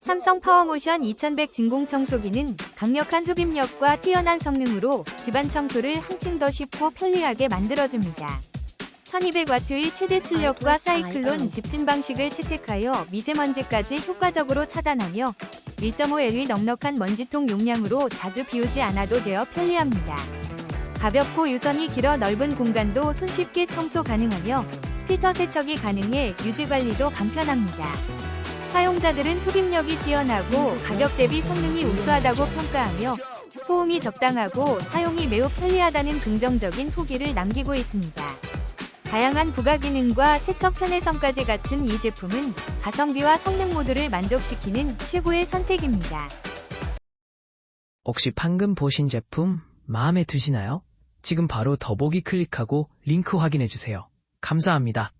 삼성 파워모션 2100 진공 청소기는 강력한 흡입력과 뛰어난 성능으로 집안 청소를 한층 더 쉽고 편리하게 만들어줍니다. 1200와트의 최대 출력과 사이클론 집진 방식을 채택하여 미세먼지까지 효과적으로 차단하며 1.5L의 넉넉한 먼지통 용량으로 자주 비우지 않아도 되어 편리합니다. 가볍고 유선이 길어 넓은 공간도 손쉽게 청소 가능하며 필터 세척이 가능해 유지 관리도 간편합니다. 사용자들은 흡입력이 뛰어나고 가격 대비 성능이 우수하다고 평가하며 소음이 적당하고 사용이 매우 편리하다는 긍정적인 후기를 남기고 있습니다. 다양한 부가 기능과 세척 편의성까지 갖춘 이 제품은 가성비와 성능 모두를 만족시키는 최고의 선택입니다. 혹시 방금 보신 제품 마음에 드시나요? 지금 바로 더보기 클릭하고 링크 확인해주세요. 감사합니다.